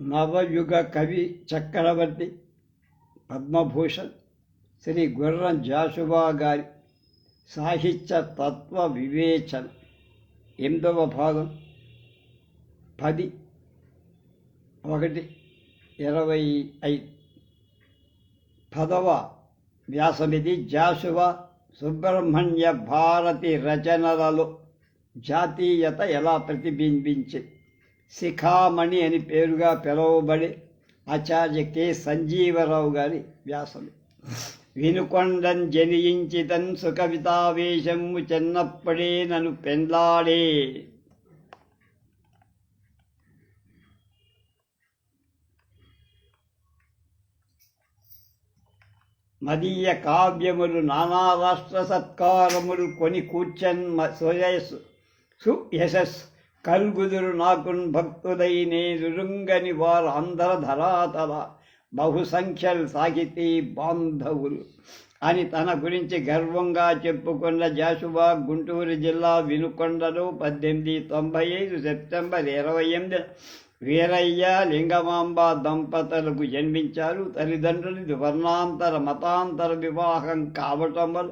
నవయుగ కవి చక్రవర్తి పద్మభూషణ్ శ్రీ గుర్రం జాషువా గారి సాహిత్య తత్వ వివేచన ఎనిమిదవ భాగం. పది ఒకటి ఇరవై ఐదు. పదవ వ్యాసమిది జాషువా సుబ్రహ్మణ్య భారతి రచనలలో జాతీయత ఎలా ప్రతిబింబించింది? శిఖామణి అని పేరుగా పిలువబడి ఆచార్య కె. సంజీవరావు గారి వ్యాసము. వినుకొండన్ జనియించితన్ సుకవితావేశము చిన్నప్పుడే నన్ను పెండ్లాడే. మదీయ కావ్యములు నానా రాష్ట్ర సత్కారములు కొని కూర్చన్ సుయస్సు సు యశస్సు కల్గుదురు నాకున్ భక్తుదై నేరుంగని వారు అందర ధరాతల బహుసంఖ్యలు సాగితే బాంధవులు. అని తన గురించి గర్వంగా చెప్పుకున్న జాషువా గుంటూరు జిల్లా వినుకొండలో పద్దెనిమిది తొంభై ఐదు సెప్టెంబర్ ఇరవై ఎనిమిది వీరయ్య లింగమాంబ దంపతులకు జన్మించారు. తల్లిదండ్రులది వర్ణాంతర మతాంతర వివాహం కావటం వల్ల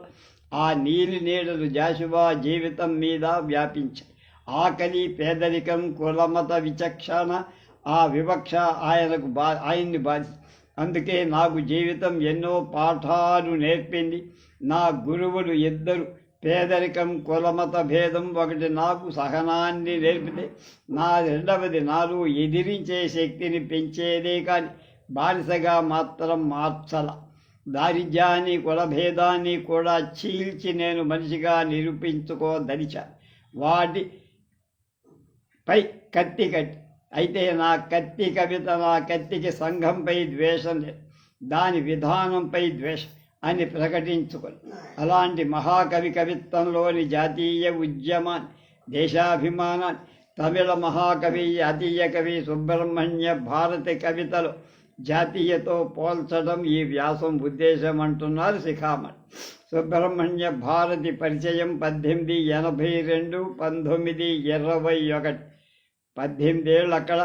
ఆ నీలి నీడలు జాషువా జీవితం మీద వ్యాపించాయి. ఆకలి పేదరికం కులమత విచక్షణ ఆ వివక్ష ఆయనకు బా ఆయన్ని బాధి అందుకే నాకు జీవితం ఎన్నో పాఠాలు నేర్పింది. నా గురువులు ఇద్దరు పేదరికం కులమత భేదం ఒకటి నాకు సహనాన్ని నేర్పితే నా రెండవది నాలో ఎదిరించే శక్తిని పెంచేదే కానీ బానిసగా మాత్రం మార్చల. దారిద్ర్యాన్ని కులభేదాన్ని కూడా చీల్చి నేను మనిషిగా నిరూపించుకోదలిచా. వాటి పై కత్తి కట్టి అయితే నా కత్తి కవిత నా కత్తికి సంఘంపై ద్వేషం లేదు. దాని విధానంపై ద్వేషం అని ప్రకటించుకొని. అలాంటి మహాకవి కవిత్వంలోని జాతీయ ఉద్యమాన్ని దేశాభిమానాన్ని తమిళ మహాకవి జాతీయ కవి సుబ్రహ్మణ్య భారతి కవితలు జాతీయతో పోల్చడం ఈ వ్యాసం ఉద్దేశం అంటున్నారు శిఖామణి. సుబ్రహ్మణ్య భారతి పరిచయం పద్దెనిమిది ఎనభై రెండు పంతొమ్మిది ఇరవై ఒకటి. పద్దెనిమిదేళ్ళు అక్కడ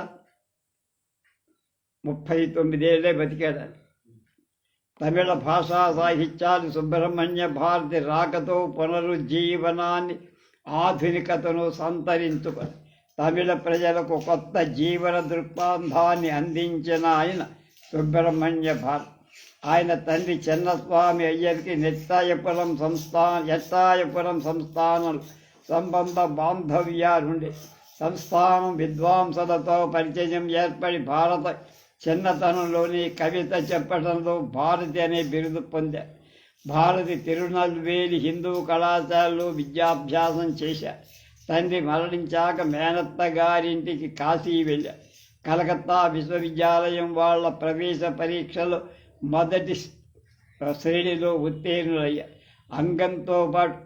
ముప్పై తొమ్మిదేళ్ళే బతికాడు తమిళ భాషా సాహిత్యాలు సుబ్రహ్మణ్య భారతి రాకతో పునరుజ్జీవనాన్ని ఆధునికతను సంతరించుకొని తమిళ ప్రజలకు కొత్త జీవన దృక్పథాన్ని అందించిన ఆయన సుబ్రహ్మణ్య భారతి. ఆయన తండ్రి చిన్నస్వామి అయ్యరికి నెత్తాయపురం సంస్థాన ఎత్తాయపురం సంస్థానం సంబంధ బాంధవ్యాలుండే సంస్థానం విద్వాంసులతో పరిచయం ఏర్పడి భారత చిన్నతనంలోని కవిత చెప్పడంలో భారతి అనే బిరుదు పొందారు భారతి తిరునల్వేలి హిందూ కళాశాలలో విద్యాభ్యాసం చేశారు తండ్రి మరణించాక మేనత్త గారింటికి కాశీ వెళ్ళారు కలకత్తా విశ్వవిద్యాలయం వాళ్ళ ప్రవేశ పరీక్షలో మొదటి శ్రేణిలో ఉత్తీర్ణులయ్యారు అంగంతో పాటు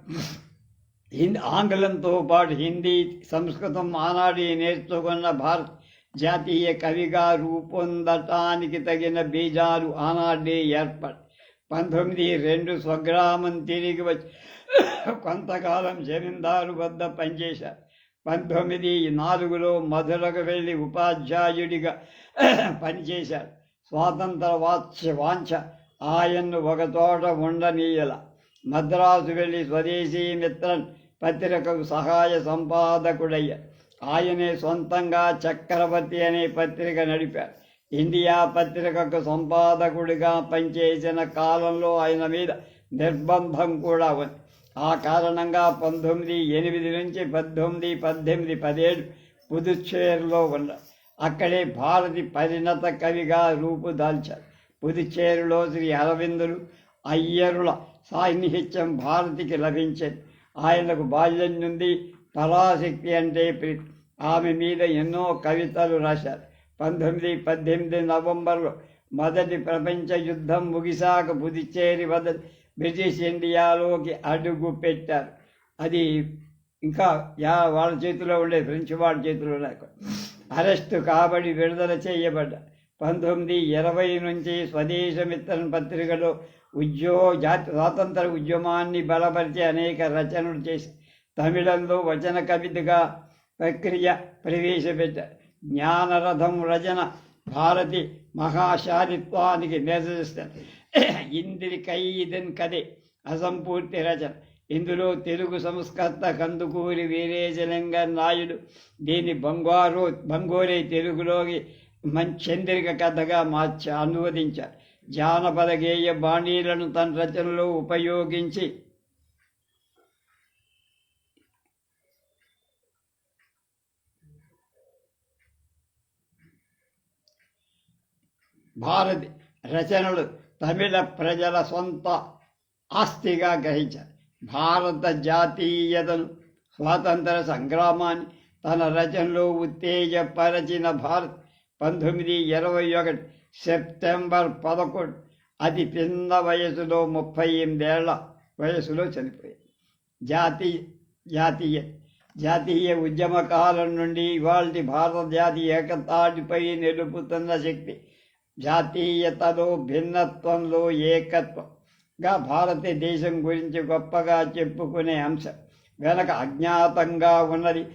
హిందీ ఆంగ్లంతో పాటు హిందీ సంస్కృతం ఆనాడి నేర్చుకున్న భారత్ జాతీయ కవిగా రూపొందటానికి తగిన బీజాలు ఆనాడే ఏర్పడి పంతొమ్మిది రెండు స్వగ్రామం తిరిగి వచ్చి కొంతకాలం జమీందారు వద్ద పనిచేశారు పంతొమ్మిది నాలుగులో మధురకు వెళ్ళి ఉపాధ్యాయుడిగా పనిచేశారు స్వాతంత్ర వాత్స వాంఛ ఆయన్ను ఒకచోట ఉండనీయల. మద్రాసు వెళ్ళి స్వదేశీ మిత్రన్ పత్రికకు సహాయ సంపాదకుడయ్య. ఆయనే సొంతంగా చక్రవర్తి అనే పత్రిక నడిపారు. ఇండియా పత్రికకు సంపాదకుడిగా పనిచేసిన కాలంలో ఆయన మీద నిర్బంధం కూడా ఉంది. ఆ కారణంగా పంతొమ్మిది ఎనిమిది నుంచి పద్దెనిమిది పద్దెనిమిది పదిహేడు పుదుచ్చేరులో ఉన్నారు. అక్కడే భారతి పరిణత కవిగా రూపుదాల్చారు. పుదుచ్చేరులో శ్రీ అరవిందులు అయ్యరుల సాన్నిహిత్యం భారతికి లభించింది. ఆయనకు బాల్యం నుండి పరాశక్తి అంటే ఆమె మీద ఎన్నో కవితలు రాశారు. పంతొమ్మిది పద్దెనిమిది నవంబర్లో మొదటి ప్రపంచ యుద్ధం ముగిసాక పుదుచ్చేరి వద్ద బ్రిటిష్ ఇండియాలోకి అడుగు పెట్టారు. అది ఇంకా యా వాళ్ళ చేతిలో ఉండే ఫ్రెంచ్ వాళ్ళ చేతిలో నాకు అరెస్టు కాబడి విడుదల చేయబడ్డా. పంతొమ్మిది ఇరవై నుంచి స్వదేశమిత్రన్ పత్రికలో ఉద్యో జాతి స్వాతంత్ర ఉద్యమాన్ని బలపరిచే అనేక రచనలు చేసి తమిళంలో వచన కవితగా ప్రక్రియ ప్రవేశపెట్టారు జ్ఞానరథం రచన భారతి మహాశారిత్వానికి నిర్దేశిస్తారు. ఇందిరి కైదన్ కదే అసంపూర్తి రచన. ఇందులో తెలుగు సంస్కర్త కందుకూరి వీరేశలింగ నాయుడు దీన్ని బంగారు బంగోరే తెలుగులోకి మంచి చంద్రిక కథగా మార్చి అనువదించారు. జానపద గేయ బాణీలను తన రచనలో ఉపయోగించి భారతి రచనలు తమిళ ప్రజల సొంత ఆస్తిగా గ్రహించారు. భారత జాతీయతను స్వాతంత్ర సంగ్రామాన్ని తన రచనలో ఉత్తేజపరచిన భారత్ పంతొమ్మిది ఇరవై ఒకటి సెప్టెంబర్ పదకొండు. అతి చిన్న వయసులో ముప్పై ఎనిమిదేళ్ళ వయసులో చనిపోయింది. జాతీయ జాతీయ జాతీయ ఉద్యమ కాలం నుండి ఇవాళ భారత జాతీయ ఏకతాటిపై నిలుపుతున్న శక్తి జాతీయతలో భిన్నత్వంలో ఏకత్వంగా భారతదేశం గురించి గొప్పగా చెప్పుకునే అంశం. వెనక అజ్ఞాతంగా ఉన్నది.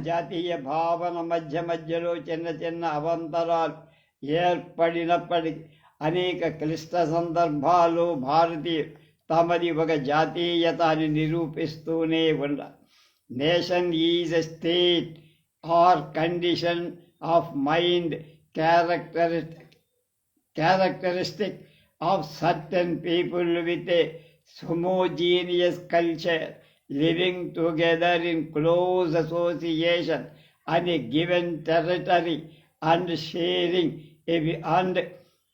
జాతీయ భావన మధ్య మధ్యలో చిన్న చిన్న అవంతరాలు ఏర్పడినప్పటికీ అనేక క్లిష్ట సందర్భాల్లో భారతీయ తమది ఒక జాతీయత అని నిరూపిస్తూనే ఉన్నారు nation is a state or condition of mind characteristic characteristic of certain people with a homogeneous culture living together in close association on a given territory and sharing a, and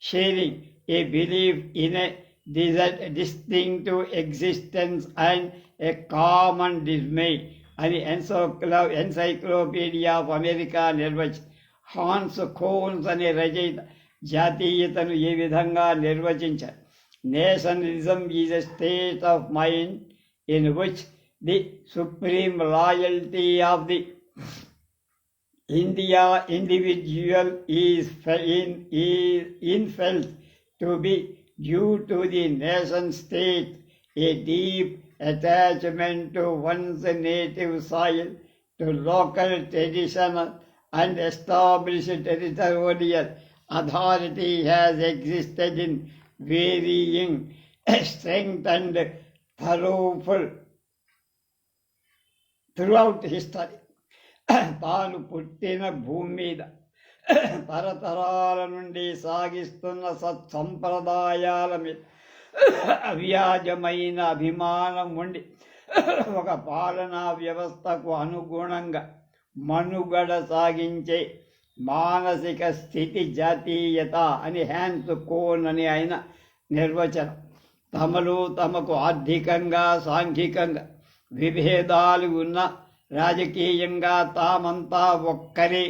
sharing a belief in a dis- distinctive existence and a common dismay అని ఎన్సోక్లో encyclopedia of America నిర్వచి Hans cones అనే రచయిత జాతీయతను ఏ విధంగా నిర్వచించారు nationalism is a state of mind in which the supreme loyalty of the India individual is in, is infelt to be due to the nation state a deep attachment to one's native soil, to local traditional and established territorial authority has existed in varying strength and thoroughful throughout history. తాను పుట్టిన భూమి మీద తరతరాల నుండి సాగిస్తున్న సత్సంప్రదాయాల మీద అవ్యాజమైన అభిమానం ఉండి ఒక పాలనా వ్యవస్థకు అనుగుణంగా మనుగడ సాగించే మానసిక స్థితి జాతీయత అని హ్యాన్స్ కోన్ అని ఆయన నిర్వచనం. తమలో తమకు ఆర్థికంగా సాంఘికంగా విభేదాలు ఉన్న రాజకీయంగా తామంతా ఒక్కరే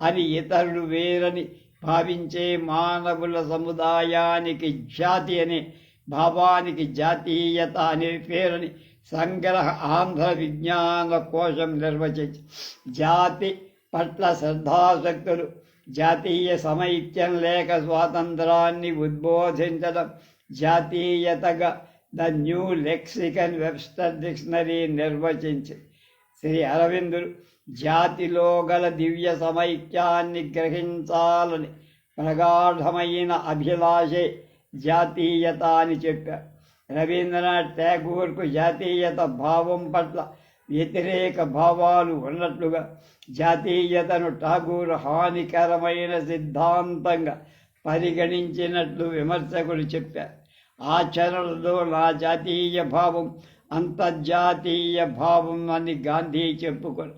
అని ఇతరులు వేరని భావించే మానవుల సముదాయానికి జాతి అనే భావానికి జాతీయత అనే పేరుని సంగ్రహ ఆంధ్ర విజ్ఞాన కోశం నిర్వచించి జాతి పట్ల శ్రద్ధాశక్తులు జాతీయ సమైక్యం లేక స్వాతంత్రాన్ని ఉద్బోధించడం జాతీయతగా the new lexicon Webster dictionary నిర్వచించి Shri అరవిందులు జాతిలో గల దివ్య సమైక్యాన్ని గ్రహించాలని ప్రగాఢమైన అభిలాషే జాతీయత అని చెప్పారు రవీంద్రనాథ్ ట్యాగూర్కు జాతీయత భావం పట్ల వ్యతిరేక భావాలు ఉన్నట్లుగా జాతీయతను ఠాగూర్ హానికరమైన సిద్ధాంతంగా పరిగణించినట్లు విమర్శకులు చెప్పారు ఆచరణలో నా జాతీయ భావం అంతర్జాతీయ భావం అని గాంధీ చెప్పుకొని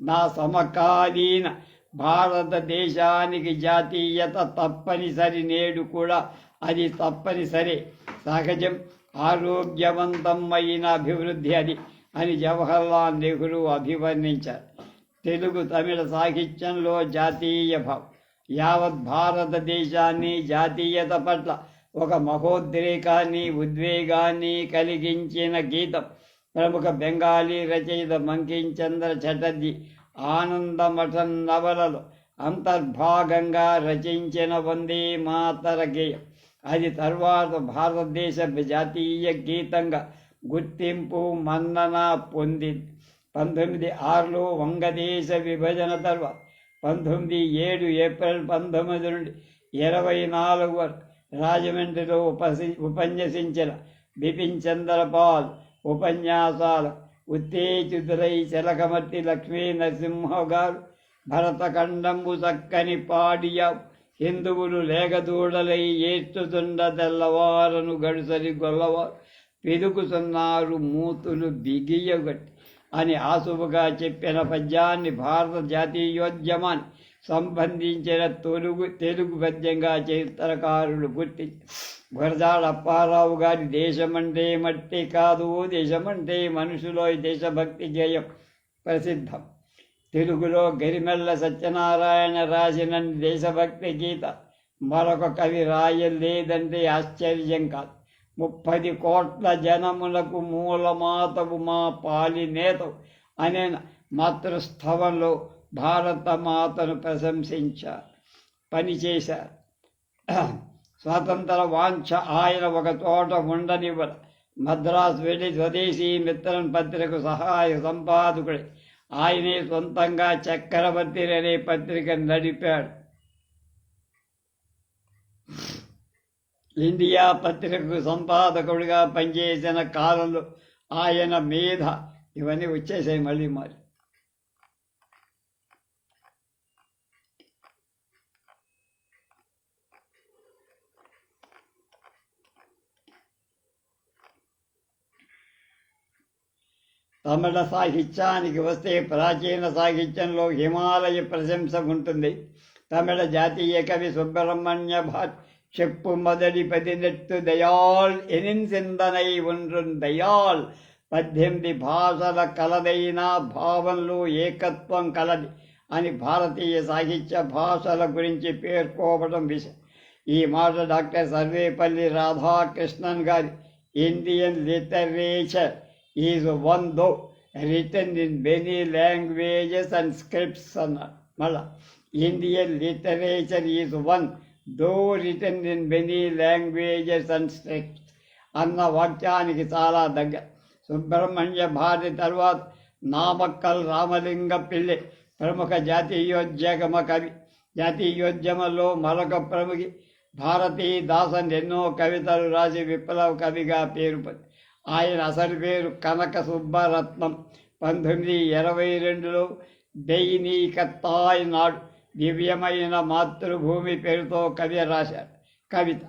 నా సమకాలీన భారతదేశానికి జాతీయత తప్పనిసరి నేడు కూడా అది తప్పనిసరి. సహజం ఆరోగ్యవంతమైన అభివృద్ధి అది అని జవహర్లాల్ నెహ్రూ అభివర్ణించారు. తెలుగు తమిళ సాహిత్యంలో జాతీయ భావం యావత్ భారతదేశాన్ని జాతీయత పట్ల ఒక మహోద్రేకాన్ని ఉద్వేగాన్ని కలిగించిన గీతం ప్రముఖ బెంగాలీ రచయిత మంకించంద్ర చటర్జీ ఆనందమఠం నవలలో అంతర్భాగంగా రచించిన వందే మాతర గేయం. అది తర్వాత భారతదేశ జాతీయ గీతంగా గుర్తింపు మన్నన పొందింది. పంతొమ్మిది ఆరులో వంగదేశ విభజన తర్వాత పంతొమ్మిది ఏడు ఏప్రిల్ పంతొమ్మిది నుండి ఇరవై నాలుగు వరకు రాజమండ్రిలో ఉపసి ఉపన్యసించిన బిపిన్ చంద్రపాల్ ఉపన్యాసాల. ఉత్తేజితులై చిలకమర్తి లక్ష్మీ నరసింహ గారు భరతఖండంబు చక్కని పాడియ హిందువులు లేగదూడలై ఏడ్చుతుండ తెల్లవారను గడుసరి గొల్లవారు పెరుగుతున్నారు మూతులు బిగియగట్టి అని ఆసువుగా చెప్పిన పద్యాన్ని భారత జాతీయోద్యమాన్ని సంబంధించిన తొలుగు తెలుగు పద్యంగా చరిత్రకారులు గుర్తి గురజాడ అప్పారావు గారి దేశమంటే మట్టి కాదు దేశమంటే మనుషులో దేశభక్తి గేయం ప్రసిద్ధం. తెలుగులో గరిమెల్ల సత్యనారాయణ రాసిన దేశభక్తి గీత మరొక కవి రాయలేదంటే ఆశ్చర్యం కాదు. ముప్పది కోట్ల జనములకు మూలమాతవు మా పాలినేతవు అనే మాతృస్థవంలో భారత మాతను ప్రశంసించారు పనిచేశారు స్వాతంత్ర వాంఛ ఆయన ఒక చోట ఉండనివ్వర మద్రాసు వెళ్ళి స్వదేశీ మిత్రన్ పత్రిక సహాయ సంపాదకుడి ఆయనే సొంతంగా చక్రవర్తి అనే పత్రిక నడిపాడు. ఇండియా పత్రికకు సంపాదకుడిగా పనిచేసిన కాలంలో ఆయన మీద ఇవన్నీ వచ్చేసాయి మళ్ళీ మరి. తమిళ సాహిత్యానికి వస్తే ప్రాచీన సాహిత్యంలో హిమాలయ ప్రశంస ఉంటుంది తమిళ జాతీయ కవి సుబ్రహ్మణ్య భాట్ చెప్పు మొదటి పదినెట్టు దయాల్ ఎనిన్సిందనై ఉండ్రున్ దయాల్ పద్దెనిమిది భాషల కలదైన భావంలో ఏకత్వం కలది అని భారతీయ సాహిత్య భాషల గురించి పేర్కోవడం విషయం ఈ మాట డాక్టర్ సర్వేపల్లి రాధాకృష్ణన్ గారి Indian literature is one though written in many languages and scripts అన్నారు మళ్ళా Indian literature is one though written in many languages and scripts అన్న వాక్యానికి చాలా దగ్గర సుబ్రహ్మణ్య భారతి తర్వాత నామక్కల్ రామలింగ పిల్లి ప్రముఖ జాతీయోద్యమ కవి జాతీయోద్యమంలో మరొక ప్రముఖి భారతీ దాసన్ ఎన్నో కవితలు రాసి విప్లవ కవిగా పేరు పొంది ఆయన అసలు పేరు కనక సుబ్బరత్నం. పంతొమ్మిది ఇరవై రెండులో బెయినీకత్తాయ్ నాడు దివ్యమైన మాతృభూమి పేరుతో కవి రాశారు. కవిత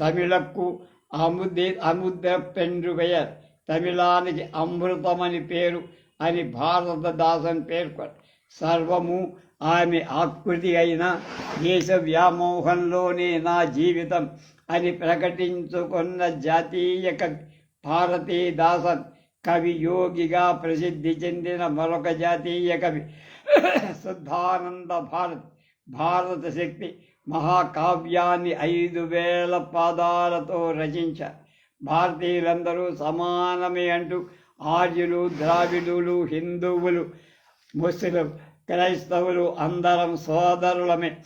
తమిళకు అముదే అముద్ర పెండు పెయర్ తమిళానికి అమృతమని పేరు అని భారతదాసన్ పేర్కొన్నారు సర్వము ఆమె ఆకృతి అయిన దేశ వ్యామోహంలోనే నా జీవితం అని ప్రకటించుకున్న జాతీయ కవి భారతీదాసన్ కవి యోగిగా ప్రసిద్ధి చెందిన మరొక జాతీయ కవి. శుద్ధానంద భారత్ భారత శక్తి మహాకావ్యాన్ని ఐదు వేల పాదాలతో రచించారు భారతీయులందరూ సమానమే అంటూ ఆర్యులు ద్రావిడులు హిందువులు ముస్లిం క్రైస్తవులు అందరం సోదరులమే.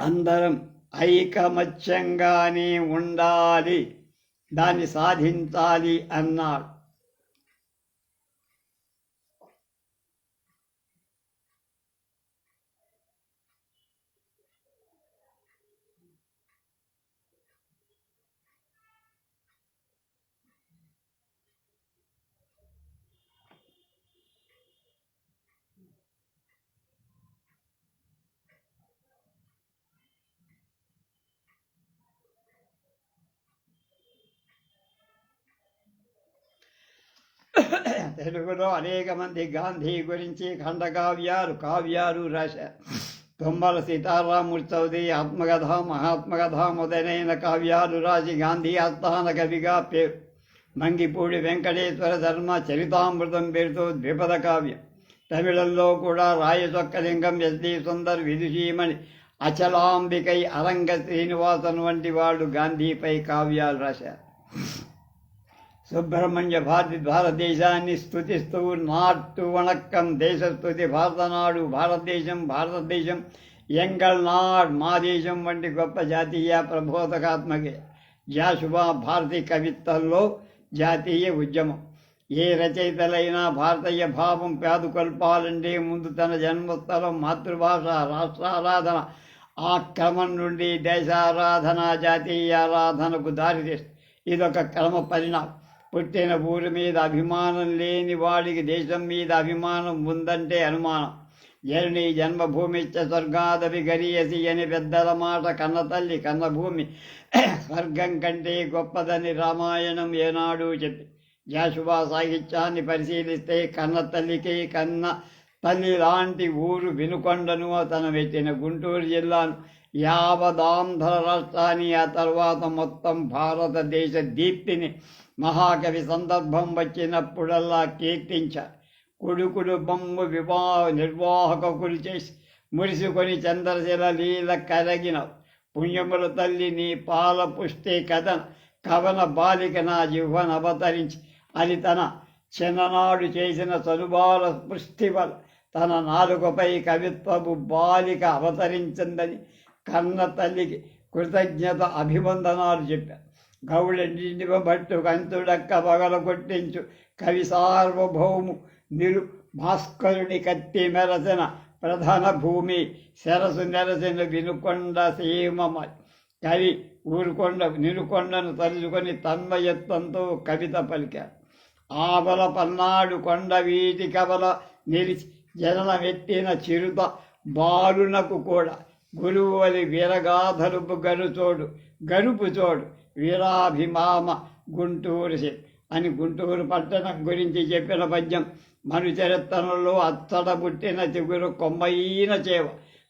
అందరం ఐకమత్యంగానే ఉండాలి. దాన్ని సాధించాలి అన్నాడు. తెలుగులో అనేక మంది గాంధీ గురించి ఖండకావ్యాలు కావ్యాలు రాశారు తుమ్మల సీతారాముడి చౌదరి ఆత్మకథ మహాత్మకథ మొదలైన కావ్యాలు రాసి గాంధీ ఆస్థాన కవిగా పేరు మంగిపూడి వెంకటేశ్వర ధర్మ చరితామృతం పేరుతో ద్విపద కావ్యం. తమిళంలో కూడా రాయచొక్కలింగం ఎస్డి సుందర్ విదుషీమణి అచలాంబికై అరంగ శ్రీనివాసన్ వంటి వాళ్ళు గాంధీపై కావ్యాలు రాశారు. సుబ్రహ్మణ్య భారతి భారతదేశాన్ని స్థుతిస్తూ నాట్టు వణక్కం దేశస్థుతి భారతనాడు భారతదేశం భారతదేశం ఎంగల్ నాడ్ మా దేశం వంటి గొప్ప జాతీయ ప్రబోధకాత్మక జాషువా భారతీ కవిత్వంలో జాతీయ ఉద్యమం. ఏ రచయితలైనా భారతీయ భావం పేదుకొల్పాలంటే ముందు తన జన్మస్థలం మాతృభాష రాష్ట్రారాధన ఆ క్రమం నుండి దేశారాధన జాతీయ ఆరాధనకు దారితీస్తుంది. ఇదొక క్రమ పరిణామం. పుట్టిన ఊరి మీద అభిమానం లేని వాడికి దేశం మీద అభిమానం ఉందంటే అనుమానం. జనని జన్మభూమిచ్చ స్వర్గాదవి గరియసి అని పెద్దల మాట కన్న తల్లి కన్న భూమి. స్వర్గం కంటే గొప్పదని రామాయణం ఏనాడు చెప్పి. జాషువా సాహిత్యాన్ని పరిశీలిస్తే కన్న తల్లికి కన్న తల్లి లాంటి ఊరు వినుకొండను అతను పెట్టిన గుంటూరు జిల్లాను. యావదాంధ్ర రాష్ట్రాన్ని ఆ తర్వాత మొత్తం భారతదేశ దీప్తిని మహాకవి సందర్భం వచ్చినప్పుడల్లా కీర్తించారు కొడుకుడు బొమ్మ వివాహ నిర్వాహకులు చేసి మురిసుకొని చంద్రశిల లీల కరగిన పుణ్యముల తల్లి నీ పాల పుష్టి కథన కవన బాలిక నా జీవన అవతరించి అని తన చిన్ననాడు చేసిన చనుబాల వల్ల తన నాలుకపై కవిత్వపు బాలిక అవతరించిందని కన్న తల్లికి కృతజ్ఞత అభివందనాలు చెప్పారు గౌడంటిని కంతుడక్క పగల కొట్టించు. కవి సార్వభౌము నిరు భాస్కరుని కత్తి మెరసిన ప్రధాన భూమి శరసు నెరసిన వినుకొండ సీమమ కవి ఊరుకొండ నిలుకొండను తలుచుకొని తన్మయత్వంతో కవిత పలికారు ఆవల పన్నాడు కొండ వీటి కవల నిలిచి జననమెత్తిన చిరుత బాలునకు కూడా. గురువులి వీరగాధలు గరుచోడు గరుపు చోడు వీరాభిమామ గుంటూరు అని గుంటూరు పట్టణం గురించి చెప్పిన పద్యం. మను చరిత్రలో అత్తడ పుట్టిన చిగురు కొమ్మయిన చేవ.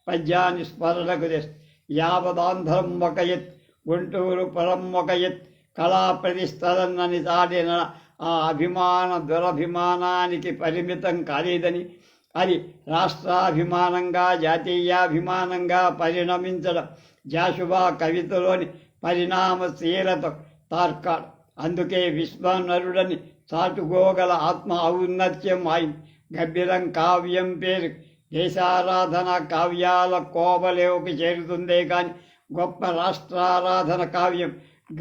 పద్యాన్ని స్మరణకు తెస్తు. యావదాంధ్రం ఒక ఎత్. గుంటూరు పురం ఒక ఎత్. కళా ప్రతిష్టలన్నని చాటిన ఆ అభిమాన దురభిమానానికి పరిమితం కాలేదని. అది రాష్ట్రాభిమానంగా జాతీయాభిమానంగా పరిణమించడం. జాషువా కవితలోని పరిణామశీలత తార్కాడు. అందుకే విశ్వనరుడని చాటుకోగల ఆత్మ ఔన్నత్యం ఆయన గభీరం కావ్యం పేరు దేశారాధన కావ్యాల కోవలోకి చేరుతుందే కానీ గొప్ప రాష్ట్రారాధన కావ్యం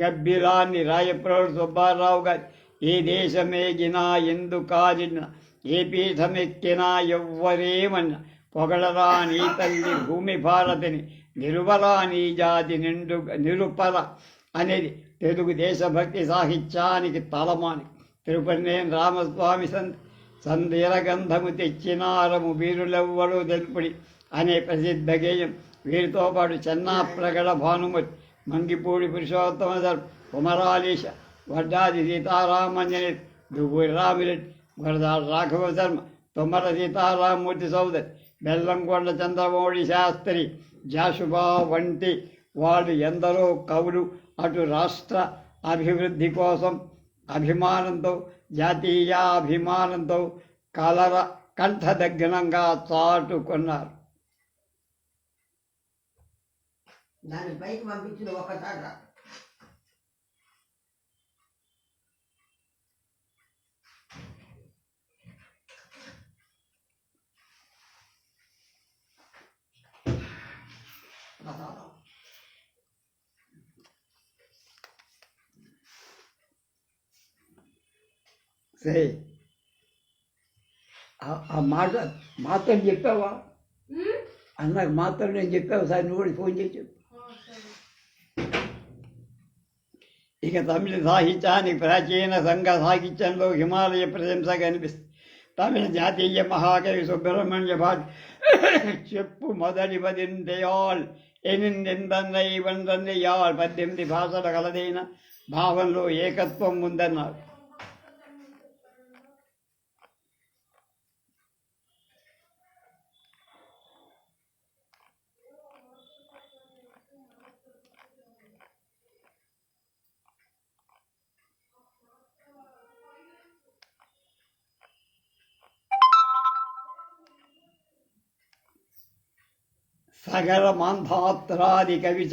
గబ్బిలాన్ని రాయప్రభు సుబ్బారావు గారి. ఏ దేశమేగినా ఎందుకాదిన ఏ పీఠమెక్కినా ఎవ్వరేమన్నా పొగడరా నీ తల్లి భూమి భారతిని నిరుబల నీ జాతి నిండు నిరుపల అనేది తెలుగు దేశభక్తి సాహిత్యానికి తలమాని. తిరుపతినేని రామస్వామి సంత్ సంధీరగంధము తెచ్చినారము వీరులెవ్వరూ తెలుపుడి అనే ప్రసిద్ధ గేయం. వీరితో పాటు చెన్నా ప్రగడ భానుమతి మంగిపూడి పురుషోత్తమ కుమరాలీష కుమరాలీశ వడ్డాది సీతారామంజని దువ్వూరి రామిరెడ్డి వరదాడు రాఘవ శర్మ తుమ్మర సీతారామూర్తి సౌదరి బెల్లంకొండ చంద్రమౌళి శాస్త్రి జాషుబా వంటి వాళ్ళు ఎందరో కవులు అటు రాష్ట్ర అభివృద్ధి కోసం అభిమానంతో జాతీయాభిమానంతో కలర కంఠదగ్నంగా చాటుకున్నారు. దాన్ని పైకి పంపించిన ఒకసారి రా. ప్రసాదం. సరే ఆ- ఆ మాట మాతో చెప్పావా అన్నకు మాతో నేను చెప్పావు సార్ నువ్వు కూడా ఫోన్ చేసి చెప్పు ఇక తమిళ సాహిత్యానికి ప్రాచీన సంఘ సాహిత్యంలో హిమాలయ ప్రశంస కనిపిస్తుంది తమిళ జాతీయ మహాకవి సుబ్రహ్మణ్య భాట్ చెప్పు మొదటి పదిందయాల్ ఎనిమిదిందన్నై వందన్నయాల్ పద్దెనిమిది భాషల కలదైన భావంలో ఏకత్వం ఉందన్నారు. సగర మంధాత్రాది కవి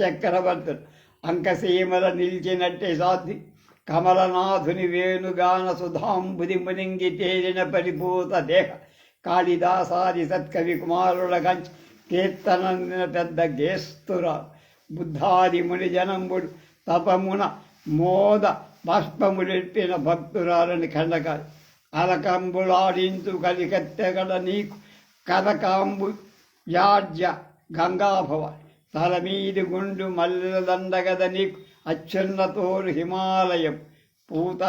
చక్రవర్తులు అంకసీమల నిలిచినట్టే సాధి కమలనాథుని వేణుగాన సుధాంబుది మునింగి తేలిన పరిపూత దేహ. కాళిదాసాది సత్కవి కుమారుల కంచి కీర్తన పెద్ద గేస్తురా. బుద్ధాది ముని జనంబుడు తపమున మోద బాష్పములెట్టిన భక్తురాలని కండకాలి అలకంబులాడించు కలికత్తెగడ నీకు కలకాంబు యాజ్య గంగాభవ తలమీది గుండు మల్లెదండగద నీకు అచ్చున్నతోరు హిమాలయం పూత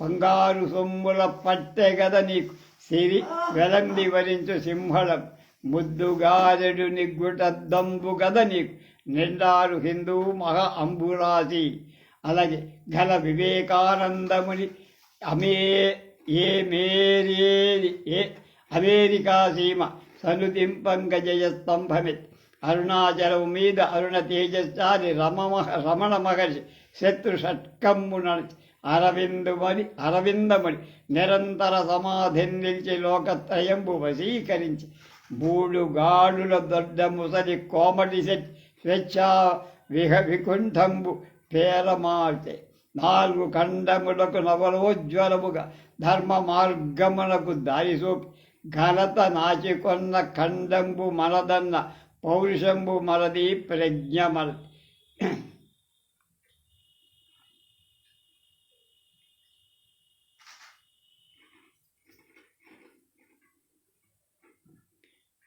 బంగారు సొమ్ముల పట్టెగద నీకు సిరి వెలంది వరించు సింహళం ముద్దుగారెడు నిగ్గుటద్దంబు గద నీకు నిండారు హిందూ మహా అంబురాసి అలాగే ఘన వివేకానందముని అమే ఏ మేరేది ఏ అమెరికా సీమ సనుతింపంగ జయ స్తంభమిత్ అరుణాచలం మీద అరుణ తేజస్సారి రమమ రమణ మహర్షి శత్రు షట్కమ్మున అరవిందుమని అరవిందమని నిరంతర సమాధి నిలిచి లోకత్రయంబు వశీకరించి మూడు గాడుల దొడ్డ ముసలి కోమటి శెట్ స్వేచ్ఛా విహ వికుంఠంబు పేరమార్చే నాలుగు ఖండములకు నవలోజ్వలముగా ధర్మ మార్గమునకు దారి సోపి ఘనత నాచికొన్న ఖండంబు మనదన్న పౌరుషంబు మలది ప్రజ్ఞ మల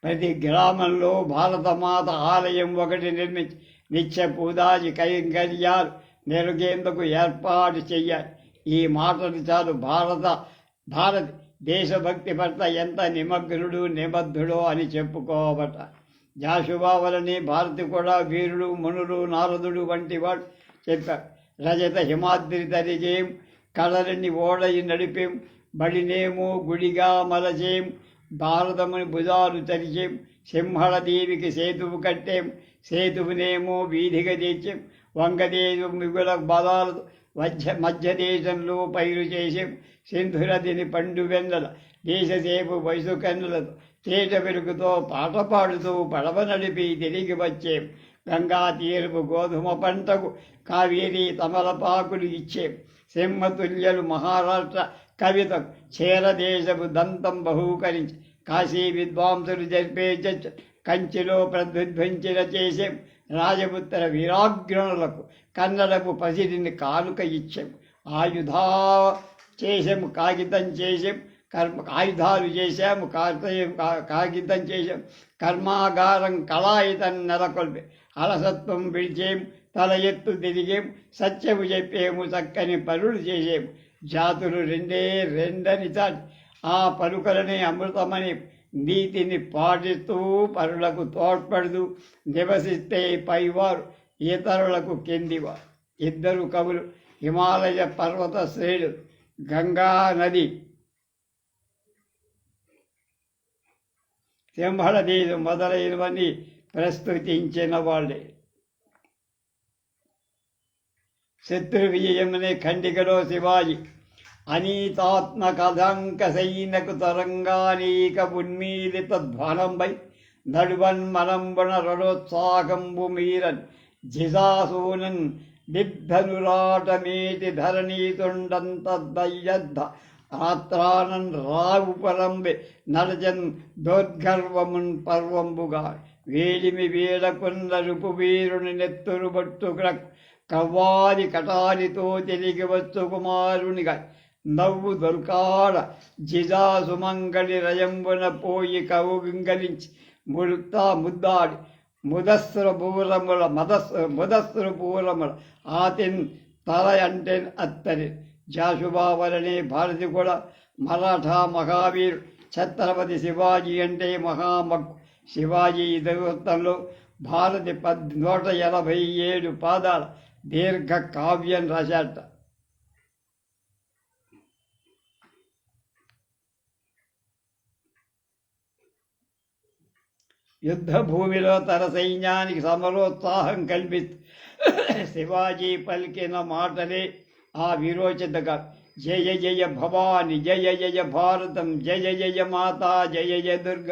ప్రతి గ్రామంలో భారతమాత ఆలయం ఒకటి నిర్మించి నిత్య పూజాది కైంకర్యాలు నెరుగేందుకు ఏర్పాటు చెయ్యాలి ఈ మాటలు చాలు భారత భారత్ దేశభక్తి పట్ల ఎంత నిమగ్నుడు నిబద్ధుడో అని చెప్పుకోవట. జాషుబావలని భారతి కూడా వీరుడు మునులు నారదుడు వంటి వాడు చెప్పారు రజత హిమాద్రి తరిగేం కళలని ఓడయి నడిపేం బడినేమో గుడిగా మలచేం భారతముని భుజాలు తరిచేం సింహళ దేవికి సేతువు కట్టేం సేతువునేమో వీధిగా తెచ్చేం వంగదేవి మిగుల బలాలు మధ్య మధ్య దేశంలో పైరు చేసాం సింధురదిని పండు వెన్నెల దేశసేపు వయసు కన్నులతో తేట వెలుగుతో పాట పాడుతూ పడవ నడిపి తిరిగి వచ్చేం గంగా తీరుపు గోధుమ పంటకు కావేరి తమలపాకులు ఇచ్చేం సింహతుల్యలు మహారాష్ట్ర కవిత చేరదేశపు దంతం బహూకరించి కాశీ విద్వాంసులు జరిపే కంచిలో ప్రతిధ్వంచిన చేసేం రాజపుత్ర వీరాగ్రణులకు కన్నడపు పసిడిని కానుక ఇచ్చాం. ఆయుధా చేసాము కాగితం చేసాం కర్మ ఆయుధాలు చేశాము కాగితం కాగితం చేసాం కర్మాగారం కళాయితం నెలకొల్పి అలసత్వం విడిచేం తల ఎత్తు తిరిగేం సత్యము చెప్పేము చక్కని పనులు చేసేము జాతులు రెండే రెండని చాటి ఆ పలుకలనే అమృతమని నీతిని పాటిస్తూ పరులకు తోడ్పడుతూ నివసిస్తే పైవారు ఇతరులకు కిందివారు. ఇద్దరు కవులు హిమాలయ పర్వత శ్రేణులు. గంగా నది సింహళదీలు మొదలైనవన్నీ ప్రస్తుతించిన వాళ్ళే. శత్రు విజయమనే ఖండికలో శివాజీ. అనీతాత్మ సైనకు తరంగానీక ఉన్మీలిత ధ్వనంబై నడువన్ రణోత్సాహంబు మీరన్ జిజాసూనన్ బిద్ధనురాటమేటి ధరణీతుండంత రాత్రానన్ రావు పరంబి నడజన్ దోర్గర్వమున్ పర్వంబుగా వేలిమి వేడకున్న రుపు వీరుని నెత్తురు బట్టు కవ్వాలి కటారితో తిరిగి వచ్చు కుమారునిగా నవ్వు దొరకాడ జిజా సుమంగళి రయంబున పోయి కవు వింగలించి ముడుతా ముద్దాడి ముదస్సుర పూలముల మదస్సు ముదస్సుర పూలముల ఆతిన్ తల అంటే అత్తని జాషుబావలనే భారతి కూడా మరాఠా మహావీరు. ఛత్రపతి శివాజీ అంటే మహామక్కు శివాజీ దేవతంలో భారతి పద్ నూట ఎనభై ఏడు పాదాల దీర్ఘ కావ్యం రాశాట యుద్ధ భూమిలో తన సైన్యానికి సమరోత్సాహం కల్పిస్తూ శివాజీ పలికిన మాటలే ఆ విరోచితగా జయ జయ భవాని జయ జయ భారతం జయ జయ మాతా జయ జయ దుర్గ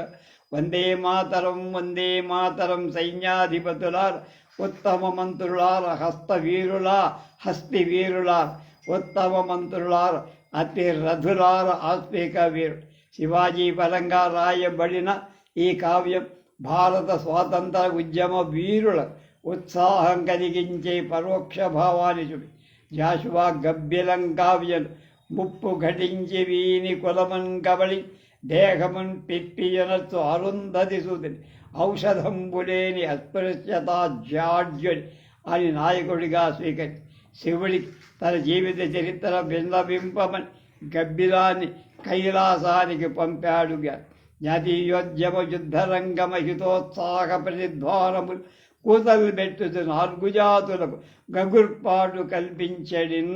వందే మాతరం వందే మాతరం సైన్యాధిపతులార్ ఉత్తమ మంత్రులార్ హస్త వీరులా హస్తి వీరులార్ ఉత్తమ మంత్రులార్ అతి రథులార్ ఆస్తిక వీరు శివాజీ పరంగా రాయబడిన ఈ కావ్యం భారత స్వాతంత్ర ఉద్యమ వీరుల ఉత్సాహం కలిగించే పరోక్ష భావాన్ని చూపి. జాషువా గబ్బిలం కావ్యలు ముప్పు ఘటించి వీని కులమన్ కబళి దేహమున్ పిప్పియనచ్చు అరుంధతి సూదిని ఔషధంబులేని అస్పృశ్యత జాడ్యుడి అని నాయకుడిగా స్వీకరించి శివుడికి తన జీవిత చరిత్ర బింబింపమని గబ్బిలాన్ని కైలాసానికి పంపాడుగా జాతీయోద్యమ యుద్ధరంగమహితోత్సాహ ప్రతిధ్వానములు కూతలు పెట్టుతు నాలుగు జాతులకు గగుర్పాటు కల్పించడిన్.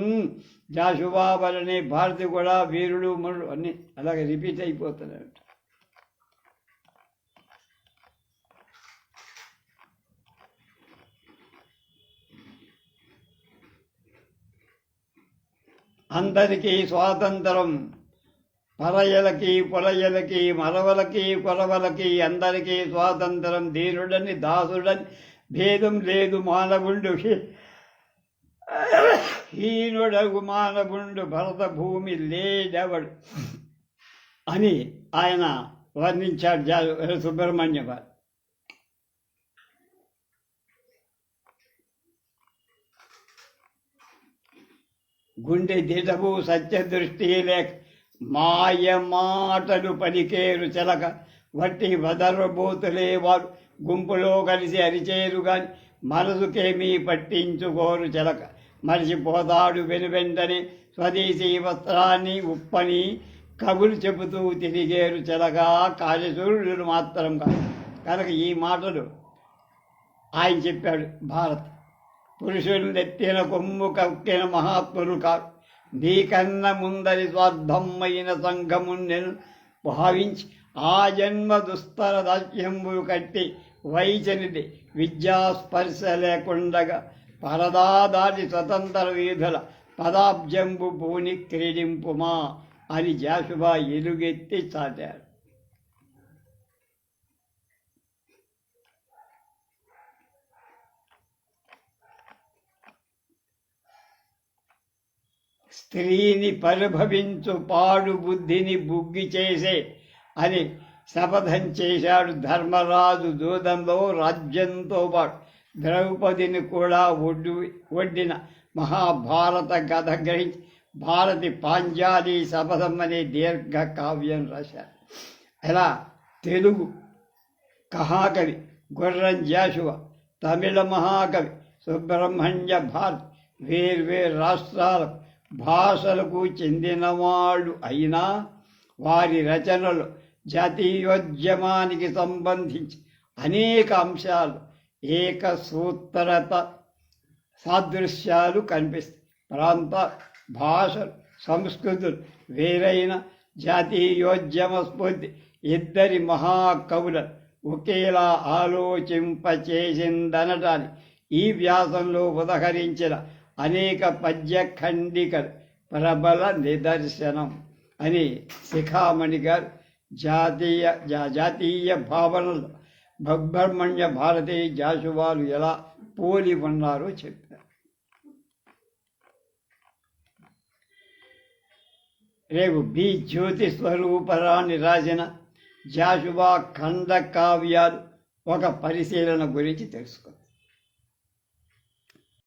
జాషుబాబలని భారతి కూడా వీరుడు మురుడు అన్ని అలాగే రిపీట్ అయిపోతున్నాడు అందరికీ స్వాతంత్రం. పరయలకి పొలయలకి మరవలకి కొరవలకి అందరికీ స్వాతంత్రం ధీరుడని దాసుడని భేదం లేదు మానవుండు హీనుడగు మానవుండు భరత భూమి లేడెవడు? అని ఆయన వర్ణించాడు సుబ్రహ్మణ్య వారు. గుండె దిటవు సత్యదృష్టి లేక మాయ మాటలు పలికేరు చెలక వట్టి వదరబోతులే వారు గుంపులో కలిసి అరిచేరు గాని మనసుకేమీ పట్టించుకోరు చెలక. మరిచిపోతాడు వెనువెంటనే స్వదేశీ వస్త్రాన్ని ఉప్పని కబులు చెబుతూ తిరిగేరు చెలగా కార్యసూర్యుడు మాత్రం కాదు. కనుక ఈ మాటలు ఆయన చెప్పాడు భారత్ పురుషులు నెత్తిన కొమ్ము కక్కిన మహాత్ములు కాదు. నీకన్న ముందరి స్వార్థమైన సంఘము నేను భావించి ఆ జన్మ దుస్తర దాస్యంబు కట్టి వైచనిది విద్యాస్పర్శ లేకుండగా పరదా దాటి స్వతంత్ర వీధుల పదాబ్జంబు భూని క్రీడింపుమా అని జాషుబా ఎలుగెత్తి చాటాడు. స్త్రీని పరిభవించు పాడు బుద్ధిని బుగ్గి చేసే అని శపథం చేశాడు ధర్మరాజు దూదంలో రాజ్యంతో పాటు. ద్రౌపదిని కూడా ఒడ్డు ఒడ్డిన మహాభారత కథ గ్రహించి భారతి పాంజాలి శపథం అనే దీర్ఘ కావ్యం రాశారు. ఇలా తెలుగు కహాకవి గుర్రం జాషువ తమిళ మహాకవి సుబ్రహ్మణ్య భారత్ వేర్వేరు రాష్ట్రాలకు భాషలకు చెందినవాళ్ళు అయినా వారి రచనలు జాతీయోద్యమానికి సంబంధించి అనేక అంశాలు ఏకసూత్రత సాదృశ్యాలు కనిపిస్తాయి. ప్రాంత భాషలు సంస్కృతులు వేరైన జాతీయోద్యమ స్ఫూర్తి. ఇద్దరి మహాకవుల ఒకేలా ఆలోచింపచేసిందనటాన్ని ఈ వ్యాసంలో ఉదహరించిన అనేక పద్యఖండిక ప్రబల నిదర్శనం అని శిఖామణి గారు జాతీయ జా- జాతీయ భావనలు భగ్భర్మణ్య భారతీయ జాసువాలు ఎలా పోలి ఉన్నారో చెప్పారు. రేపు బి జ్యోతి స్వరూపరాన్ని రాసిన జాషువా ఖండ కావ్యాలు ఒక పరిశీలన గురించి తెలుసుకో